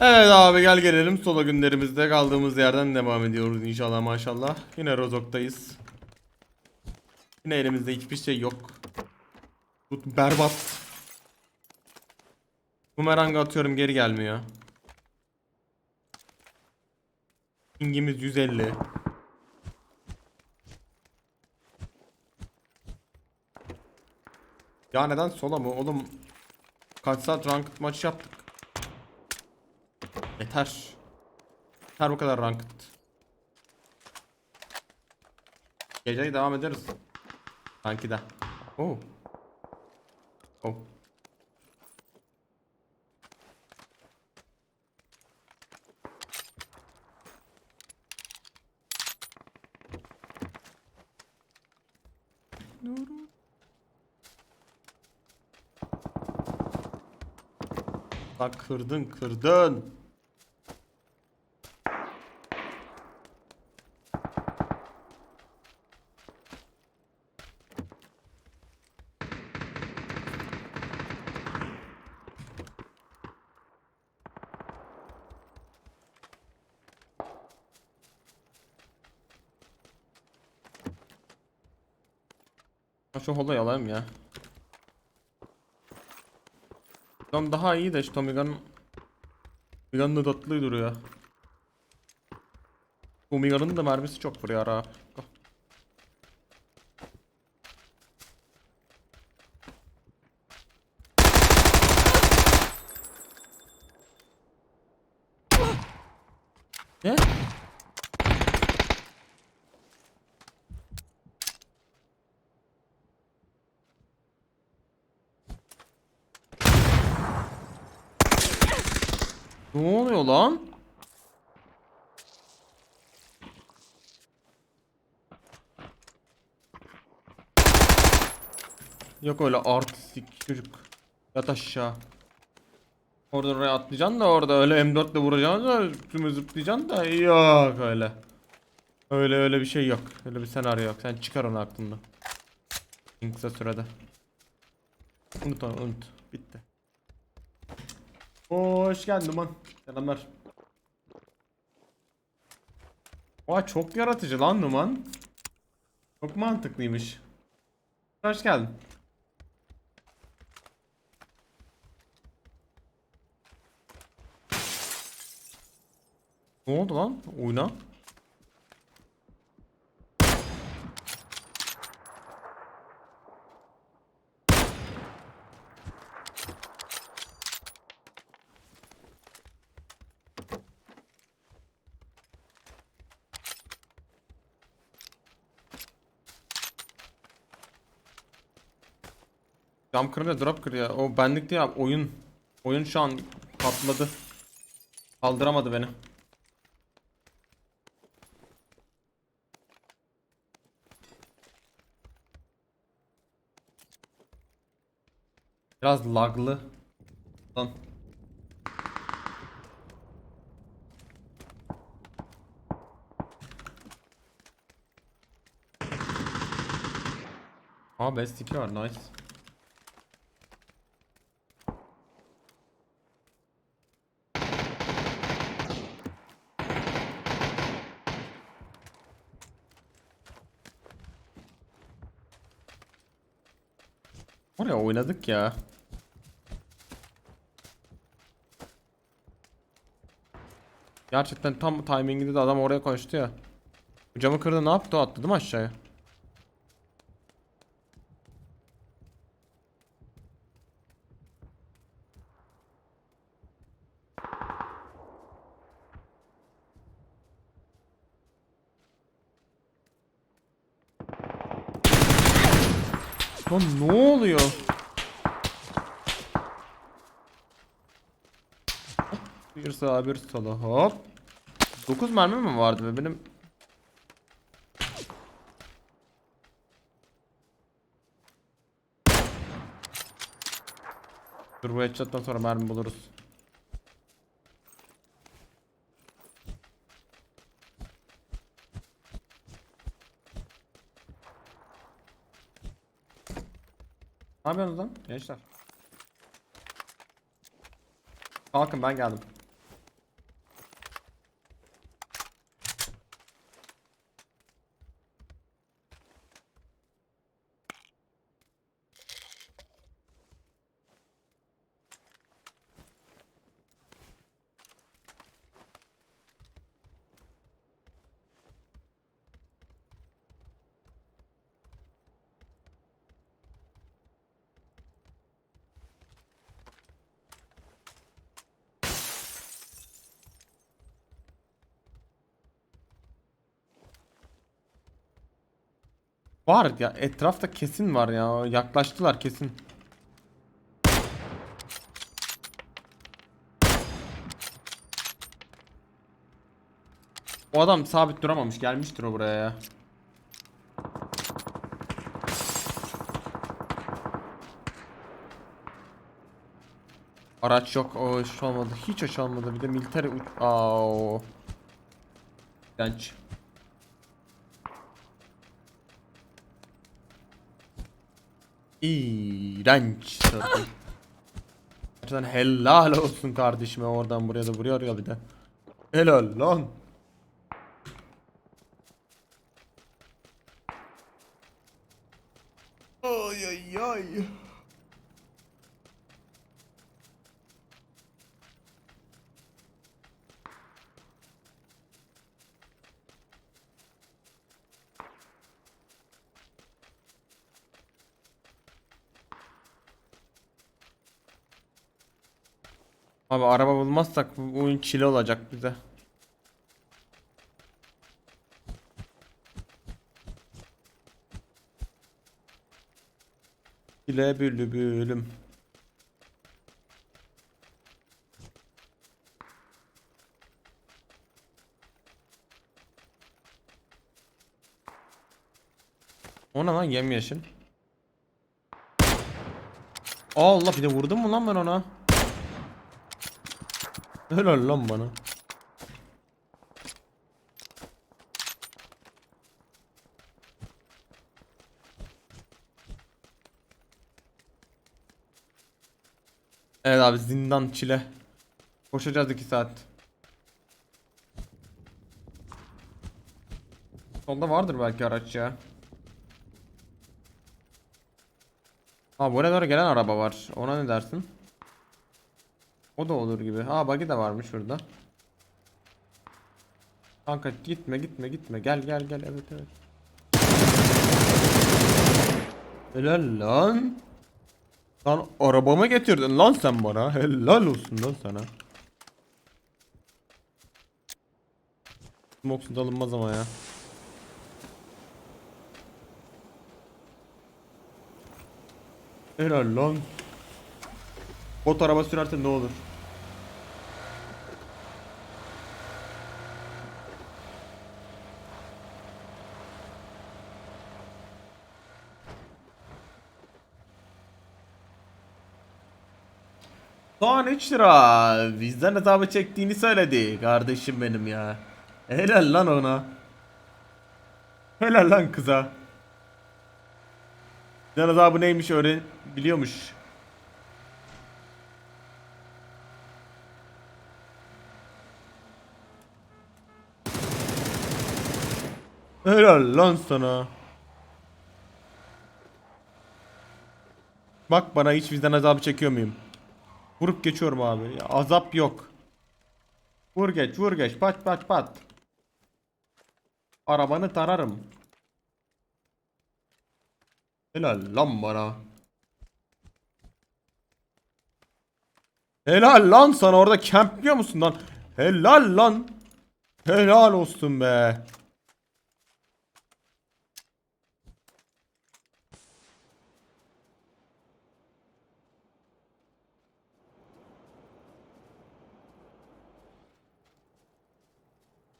Evet abi gel gelelim solo günlerimizde kaldığımız yerden devam ediyoruz inşallah maşallah. Yine Rozok'tayız. Yine elimizde hiçbir şey yok. Tut berbat. Bumerang atıyorum geri gelmiyor. Pingimiz 150. Ya neden sola mı? Oğlum kaç saat ranked maç yaptık. Yeter. Yeter bu kadar ranked. Geceyi devam ederiz. Sanki de. Oh. Oh. Bak kırdın kırdın. Şu holo alayım ya. Tom daha iyi de şu Tomigan Tomigan da tatlı duruyor. Tomigan'ın da mermisi çok vuruyor ha. Ne? Lan? Yok öyle artistik çocuk. Yat aşağı. Orada oraya atlayacaksın da orada öyle M4 ile vuracaksın da üstüme zıplayacaksın da yok öyle. Öyle öyle bir şey yok. Öyle bir senaryo yok. Sen çıkar onu aklından. En kısa sürede. Unut onu unut. Bitti. Hoş geldin man. Selamlar. Vay çok yaratıcı lan Numan. Çok mantıklıymış. Hoş geldin. Ne oldu lan? Oyna. Cam kırınca drop kırıyor. O benlik değil. Oyun. Oyun şu an patladı. Kaldıramadı beni. Biraz laglı. Lan. Aa best 2 var nice. Oraya oynadık ya. Gerçekten tam timinginde de adam oraya koştu ya. Camı kırdı ne yaptı o attı değil mi aşağıya? Lan ne oluyor? Bir sağa bir sola hop. 9 mermi mi vardı be benim? Dur bu headshot'tan sonra mermi buluruz. Ne yapıyorsunuz lan gençler? Kalkın ben geldim. Var ya etrafta kesin var ya. Yaklaştılar kesin. O adam sabit duramamış. Gelmiştir o buraya ya. Araç yok. O hiç olmadı. Hiç hoş olmadı. Bir de militer uç... Aa. Genç. İğrenç. Gerçekten helal olsun kardeşime oradan buraya da vuruyor ya bir de. Helal lan. Ay ay ay. Abi araba bulmazsak bu oyun çile olacak bize. Çile bülbülüm. O ne lan yemyeşil. Allah bir de vurdum mu lan ben ona? Helal lan bana. Evet abi zindan çile. Koşacağız 2 saat. Solda vardır belki araç ya. Ha buraya doğru gelen araba var. Ona ne dersin? O da olur gibi. Ha buggy de varmış şurada. Kanka gitme gitme gitme. Gel gel gel evet evet. Helal lan. Lan arabamı getirdin lan sen bana. Helal olsun lan sana. Smoke'su da alınmaz ama ya. Helal lan. Bot araba sürersen ne olur? Soğan 3 lira. Bizden hesabı çektiğini söyledi. Kardeşim benim ya. Helal lan ona. Helal lan kıza. Bizden hesabı neymiş öğren biliyormuş. Helal lan sana. Bak bana hiç vicdan azabı çekiyor muyum? Vurup geçiyorum abi. Ya, azap yok. Vur geç vur geç pat pat pat. Arabanı tararım. Helal lan bana. Helal lan sana orada campliyor musun lan? Helal lan. Helal olsun be.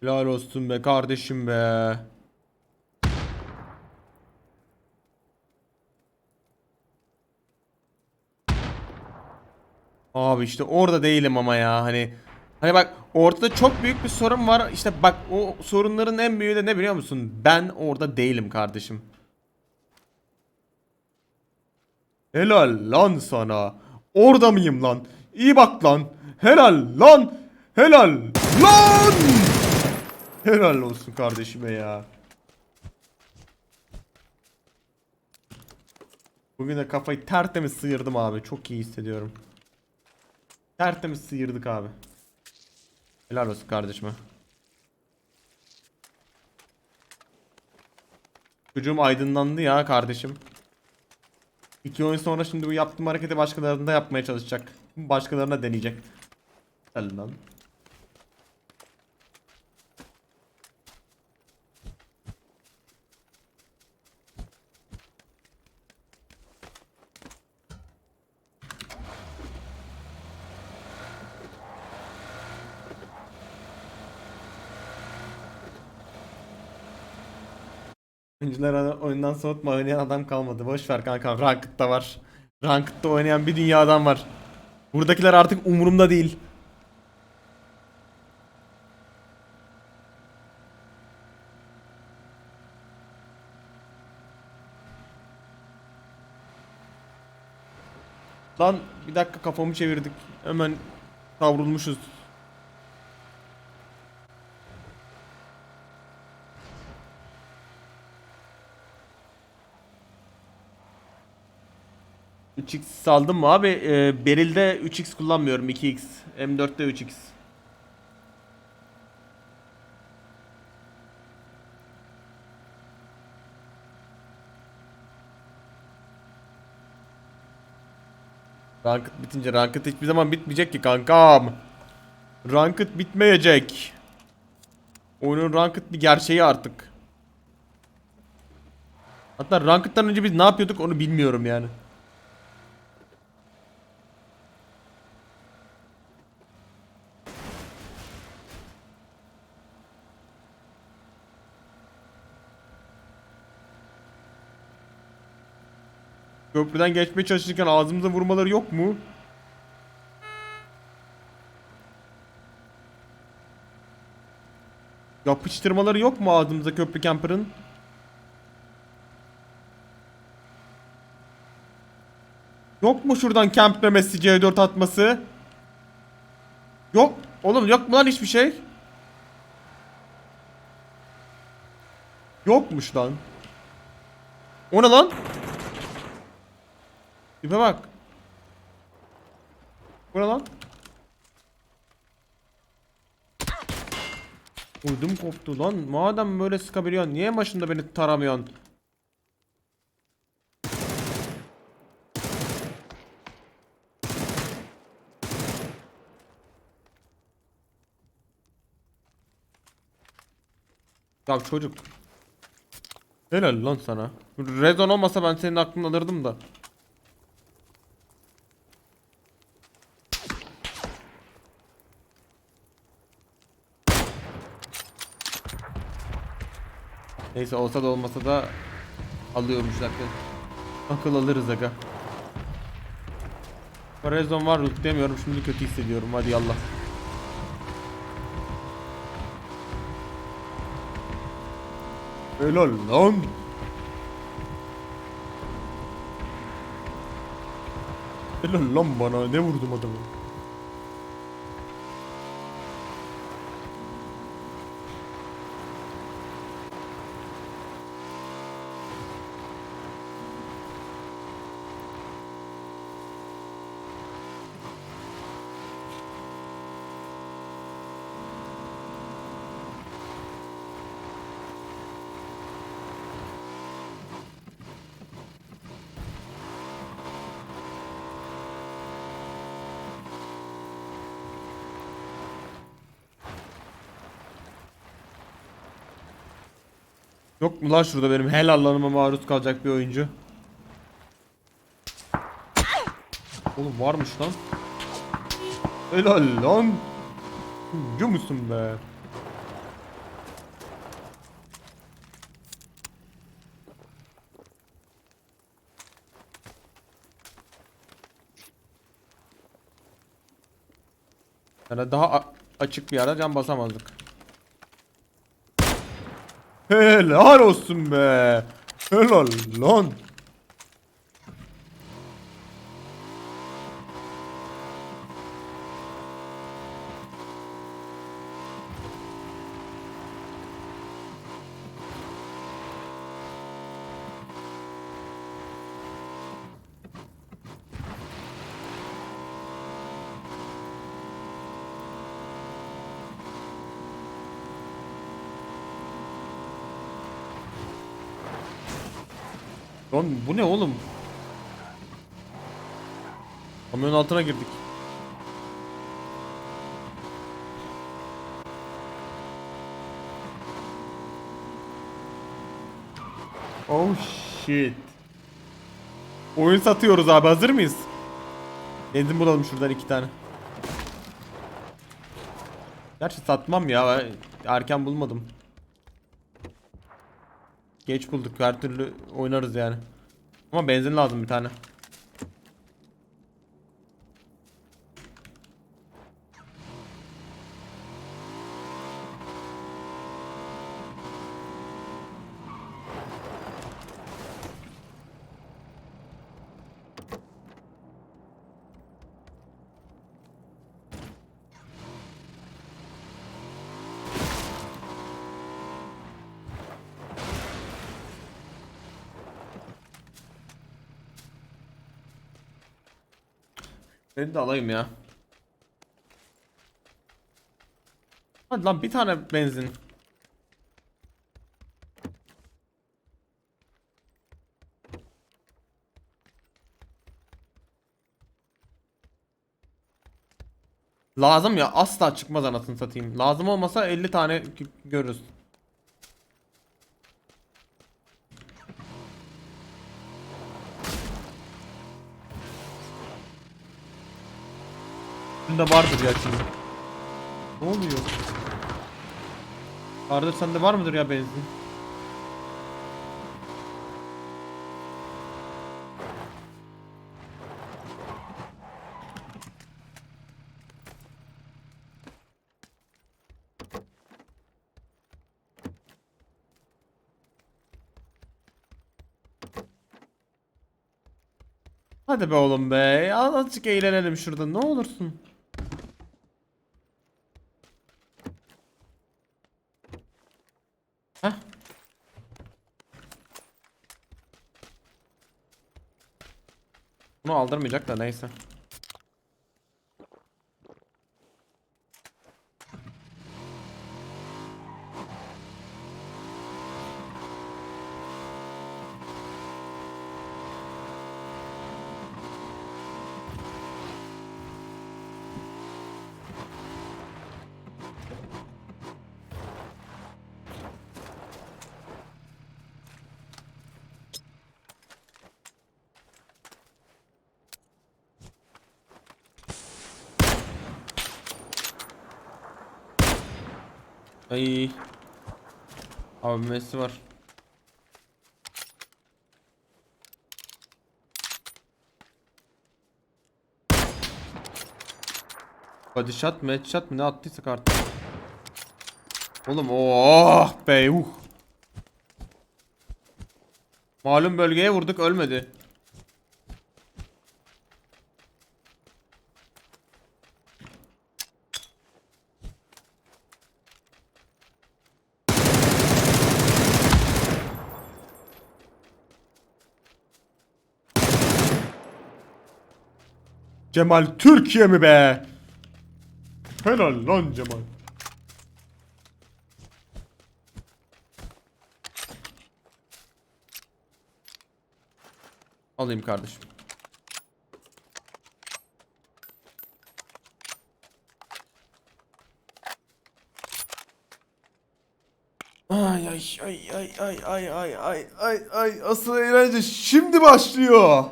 Helal olsun be kardeşim be. Abi işte orada değilim ama ya hani hani bak ortada çok büyük bir sorun var. İşte bak o sorunların en büyüğü de ne biliyor musun? Ben orada değilim kardeşim. Helal lan sana. Orada mıyım lan? İyi bak lan. Helal lan. Helal lan Helal olsun kardeşime ya Bugün de kafayı tertemiz sıyırdım abi çok iyi hissediyorum Tertemiz sıyırdık abi. Helal olsun kardeşime. Çocuğum aydınlandı ya kardeşim. İki oyun sonra şimdi bu yaptığım hareketi başkalarında yapmaya çalışacak. Başkalarına deneyecek. Helal lan. Oyuncular oyundan soğutma oynayan adam kalmadı. Boş ver kanka. Ranked'da var. Ranked'da oynayan bir dünya adam var. Buradakiler artık umurumda değil. Lan bir dakika kafamı çevirdik. Hemen kavrulmuşuz. ...3x saldım mı abi? Ee, Beril'de 3x kullanmıyorum 2x. M4'te 3x. Ranked bitince Ranked hiçbir zaman bitmeyecek ki kankam. Ranked bitmeyecek. Oyunun Ranked bir gerçeği artık. Hatta Ranked'dan önce biz ne yapıyorduk onu bilmiyorum yani. Köprüden geçmeye çalışırken ağzımıza vurmaları yok mu? Yapıştırmaları yok mu ağzımıza köprü camper'ın? Yok mu şuradan camplemesi C4 atması? Yok. Oğlum yok mu lan hiçbir şey? Yokmuş lan. O ne lan? Tipe bak. Bu ne lan? Uydum koptu lan. Madem böyle sıkabiliyorsun niye başında beni taramıyorsun? Ya çocuk. Helal lan sana. Rezon olmasa ben senin aklını alırdım da. Neyse olsa da olmasa da alıyormuş zaten. Akıl alırız aga. Rezon var demiyorum şimdi kötü hissediyorum hadi yallah. Helal lan. Helal lan bana ne vurdum adamı. Yok mu lan şurada benim helallanıma maruz kalacak bir oyuncu? Oğlum varmış lan. Helal lan. Oyuncu musun be? Yani daha açık bir yerde can basamazdık. Helal olsun be. Helal lan. Bu ne oğlum? Kamyonun altına girdik. Oh shit. Oyun satıyoruz abi hazır mıyız? Benzin bulalım şuradan iki tane. Gerçi satmam ya erken bulmadım. Geç bulduk. Her türlü oynarız yani. Ama benzin lazım bir tane. Beni de alayım ya. Hadi lan bir tane benzin. Lazım ya asla çıkmaz anasını satayım. Lazım olmasa 50 tane gö- görürüz. Bunda vardır ya şimdi. Ne oluyor? Arda sende var mıdır ya benzin? Hadi be oğlum be. Azıcık eğlenelim şurada ne olursun. saldırmayacak da neyse. Ay. Abi Messi var. Body shot mı headshot mı ne attıysak artık. Oğlum oh be uh. Malum bölgeye vurduk ölmedi. Cemal Türkiye mi be? Helal lan Cemal. Alayım kardeşim. Ay ay ay ay ay ay ay ay ay ay asıl eğlence şimdi başlıyor.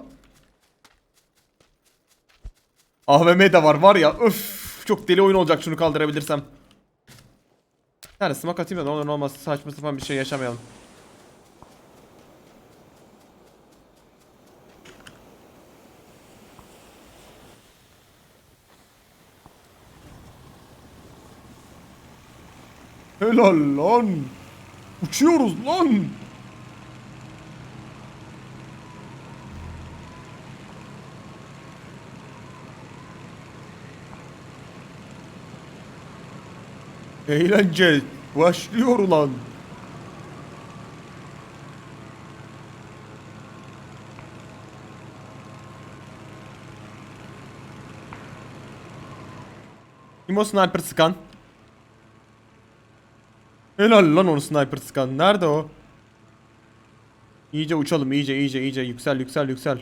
AVM de var var ya öf çok deli oyun olacak şunu kaldırabilirsem. Yani smoke atayım da ne olur ne olmaz saçma sapan bir şey yaşamayalım. Helal lan. Uçuyoruz lan. Eğlence başlıyor ulan. Kim o sniper sıkan? Helal lan onu sniper sıkan. Nerede o? İyice uçalım iyice iyice iyice yüksel yüksel yüksel.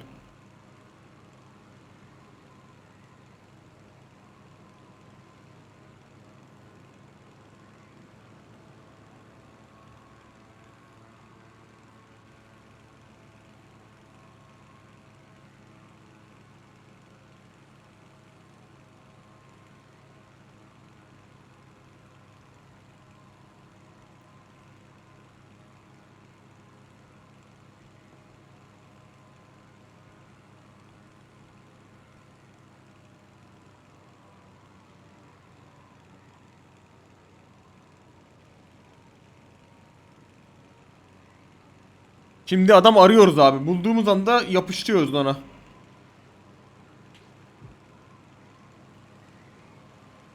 Şimdi adam arıyoruz abi. Bulduğumuz anda yapıştırıyoruz ona.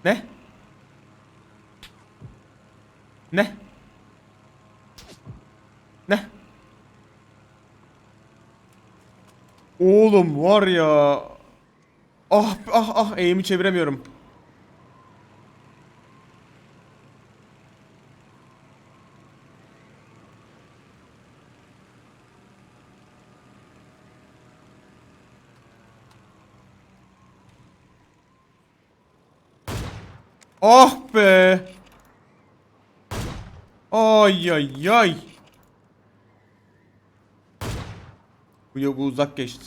Ne? Ne? Ne? Oğlum var ya. Ah ah ah eğimi çeviremiyorum. Ah be. Ay ay ay. Bu ya bu uzak geçti.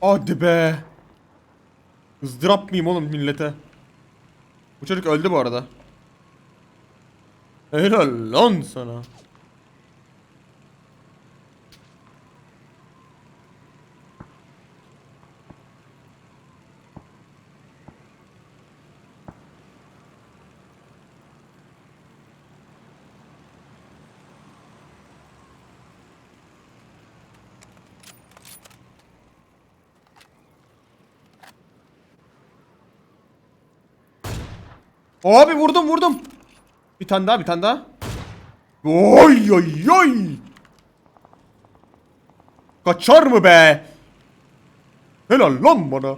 Hadi be. Izdırap mıyım oğlum millete? Bu çocuk öldü bu arada. Helal lan sana. Abi vurdum vurdum. Bir tane daha bir tane daha. Oy oy oy. Kaçar mı be? Helal lan bana.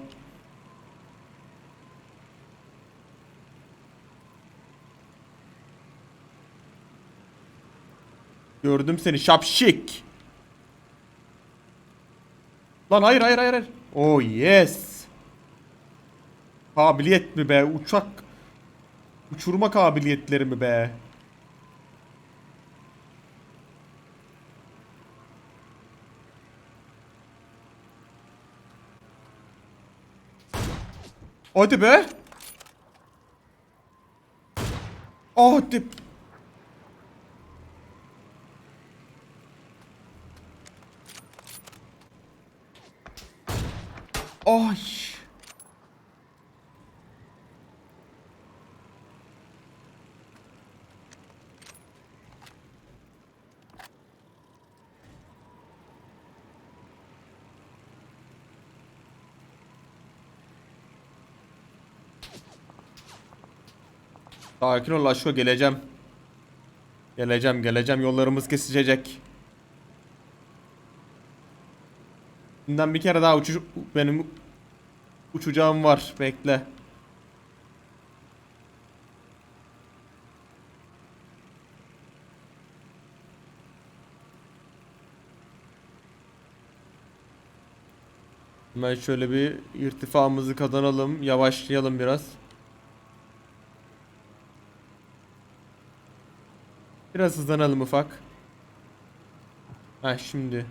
Gördüm seni şapşik. Lan hayır hayır hayır. hayır. Oh yes. Kabiliyet mi be uçak Uçurma kabiliyetleri mi be? Hadi be. Hadi. Ay. Sakin ol Aşko geleceğim. Geleceğim geleceğim yollarımız kesişecek. Bundan bir kere daha uçuş benim uçacağım var bekle. Hemen şöyle bir irtifamızı kazanalım. Yavaşlayalım biraz. Biraz hızlanalım ufak. Ha şimdi.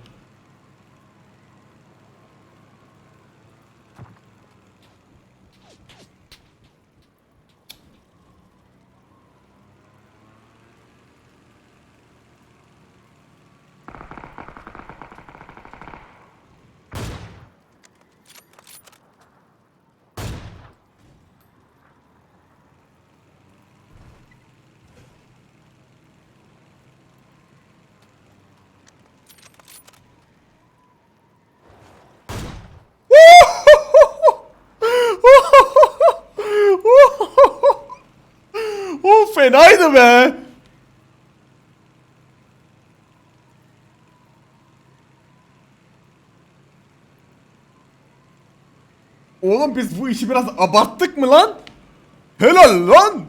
Fenaydı be. Oğlum biz bu işi biraz abarttık mı lan? Helal lan.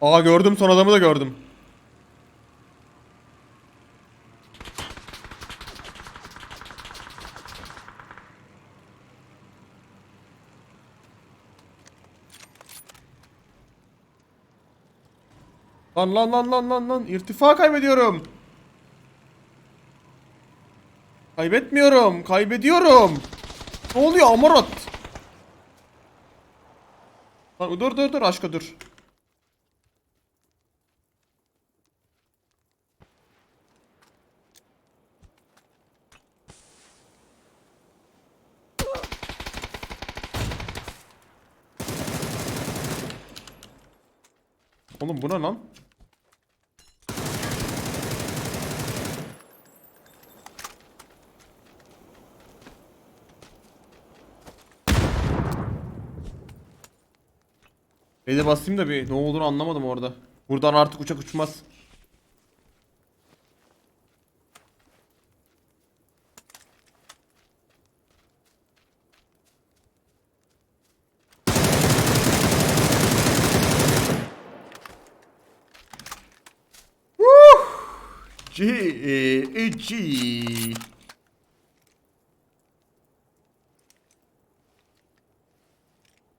Aa gördüm son adamı da gördüm. Lan lan lan lan lan lan irtifa kaybediyorum. Kaybetmiyorum, kaybediyorum. Ne oluyor Amarat? Lan dur dur dur aşka dur. Oğlum bu ne lan? Beyde basayım da bir ne olduğunu anlamadım orada. Buradan artık uçak uçmaz. Gucci.